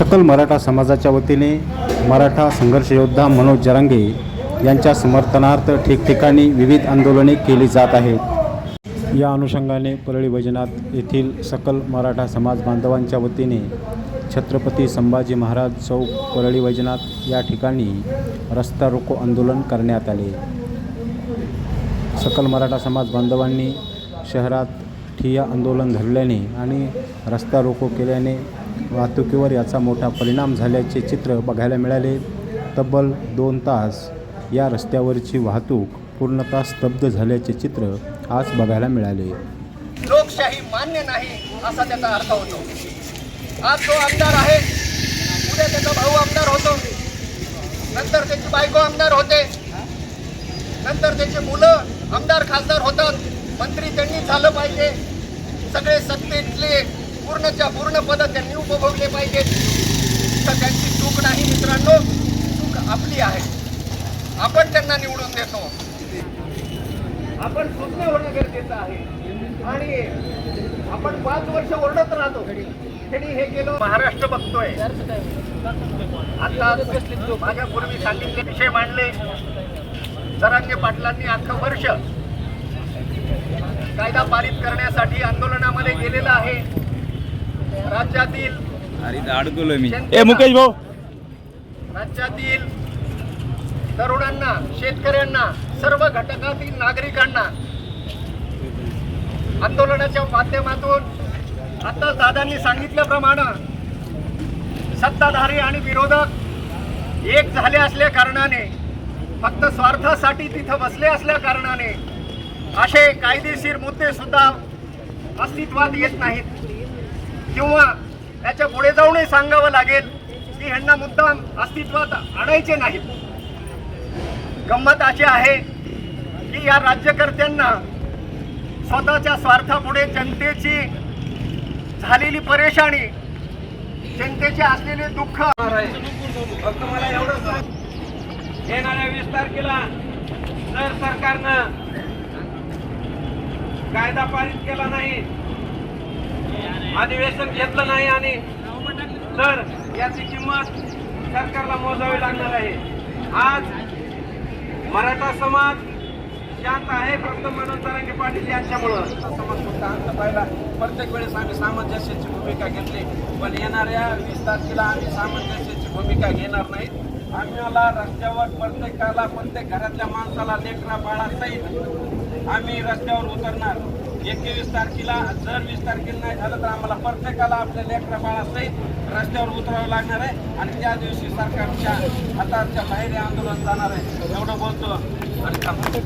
सकल मराठा समाजाच्या वतीने मराठा संघर्ष योद्धा मनोज जरांगे यांच्या समर्थनार्थ ठिकठिकाणी विविध आंदोलने केली जात आहेत. या अनुषंगाने परळी वैजनाथ येथील सकल मराठा समाज बांधवांच्या वतीने छत्रपती संभाजी महाराज चौक परळी वैजनाथ या ठिकाणी रस्ता रोको आंदोलन करण्यात आले. सकल मराठा समाज बांधवांनी शहरात ठिय्या आंदोलन धरल्याने आणि रस्ता रोको केल्याने वाहतुकीवर याचा मोठा परिणाम झाल्याचे चित्र बघायला मिळाले. तब्बल दोन तास या रस्त्यावरची वाहतूक पूर्णतः स्तब्ध झाल्याचे चित्र आज बघायला मिळाले. लोकशाही मान्य नाही असा त्याचा अर्थ होतो. आज जो आमदार आहे. उद्या त्याचा भाऊ आमदार होतो. नंतर त्याची बायको आमदार होते. नंतर त्याची मुलं आमदार खासदार होतात. मंत्री त्यांनी झालं पाहिजे. सगळे सत्तेतले पूर्णच्या पूर्ण पद त्यांनी उपभोगले पाहिजेत. तर त्यांची चूक नाही मित्रांनो चूक आपली आहे. आपण त्यांना निवडून देतो. आपण सुज्ञ होणं गरजेचं आहे. आणि आपण पाच वर्ष ओरडत राहतो. त्यांनी हे केलं महाराष्ट्र बघतोय. आता माझ्या पूर्वी सांगितले विषय मांडले. जरांगे पाटलांनी अख्खं वर्ष कायदा पारित करण्यासाठी आंदोलनामध्ये गेलेलं आहे. राज्यातील अरे अडकलोय मी. ए मुकेश भाऊ. राज्यातील तरुणांना शेतकऱ्यांना सर्व घटकातील नागरिकांना आंदोलनाच्या माध्यमातून आता दादांनी सांगितल्याप्रमाणे सत्ताधारी आणि विरोधक एक झाले असल्या कारणाने फक्त स्वार्थासाठी तिथं बसले असल्या कारणाने असे कायदेशीर मुद्दे सुद्धा अस्तित्वात येत नाहीत. किंवा त्याच्या पुढे जाऊनही सांगावं लागेल की ह्यांना मुद्दाम अस्तित्वात आणायचे नाहीत. गंमत अशी आहे की या राज्यकर्त्यांना स्वतःच्या स्वार्थापुढे जनतेची झालेली परेशानी जनतेचे असलेले दुःख. फक्त मला एवढंच येणाऱ्या वीस तारखेला जर सरकारनं कायदा पारित केला नाही अधिवेशन घेतलं नाही आणि तर याची किंमत सरकारला मोजावी लागणार आहे. आज मराठा समाज शांत आहे फक्त मनोज तरंगे पाटील यांच्यामुळं समाज फक्त अंत पाहिला. प्रत्येक वेळेस आम्ही सामंजस्याची भूमिका घेतली. पण येणाऱ्या वीस तारखेला आम्ही सामंजस्याची भूमिका घेणार नाहीत. आम्हाला रस्त्यावर प्रत्येकाला प्रत्येक घरातल्या माणसाला लेकरा बाळा सहित आम्ही रस्त्यावर उतरणार. एकवीस तारखेला जर वीस तारखेला नाही झालं तर आम्हाला प्रत्येकाला आपल्या लेकरा बाळा सहित रस्त्यावर उतरावं लागणार आहे आणि त्या दिवशी सरकारच्या हाताच्या बाहेर आंदोलन जाणार आहे. एवढं बोलतो आणि थांबतो.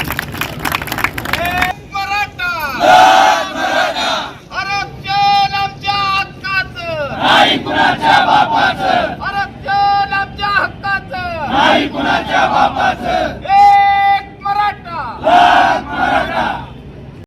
आरक्षण आमच्या हक्काचं! नाही कुणाच्या बापाचं! आरक्षण आमच्या हक्काचं! नाही कुणाच्या बापाचं!